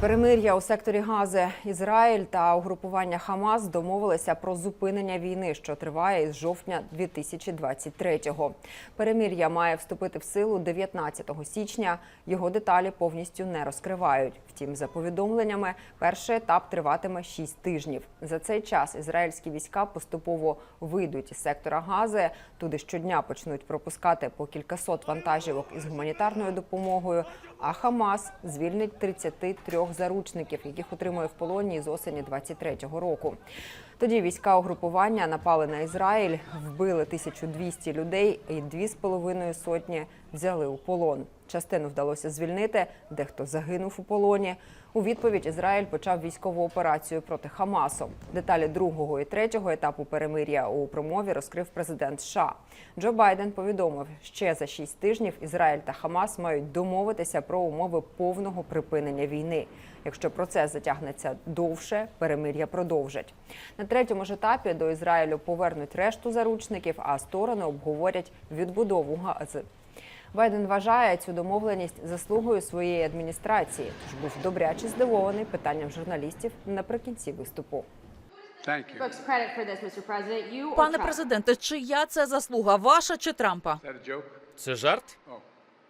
Перемир'я у секторі Гази Ізраїль та угрупування Хамас домовилися про зупинення війни, що триває із жовтня 2023-го. Перемир'я має вступити в силу 19 січня. Його деталі повністю не розкривають. Втім, за повідомленнями, перший етап триватиме 6 тижнів. За цей час ізраїльські війська поступово вийдуть із сектора Гази. Туди щодня почнуть пропускати по кількасот вантажівок із гуманітарною допомогою. А Хамас звільнить 33 заручників, яких отримує в полоні з осені 23-го року. Тоді війська угрупування напали на Ізраїль, вбили 1200 людей і 2,5 сотні взяли у полон. Частину вдалося звільнити, дехто загинув у полоні. У відповідь Ізраїль почав військову операцію проти Хамасу. Деталі другого і третього етапу перемир'я у промові розкрив президент США. Джо Байден повідомив, ще за шість тижнів Ізраїль та Хамас мають домовитися про умови повного припинення війни. Якщо процес затягнеться довше, перемир'я продовжать. На третьому ж етапі до Ізраїлю повернуть решту заручників, а сторони обговорять відбудову Гази. Байден вважає цю домовленість заслугою своєї адміністрації. Тож був добряче здивований питанням журналістів наприкінці виступу. Пане президенте, чия це заслуга? Ваша чи Трампа? Це жарт? Oh.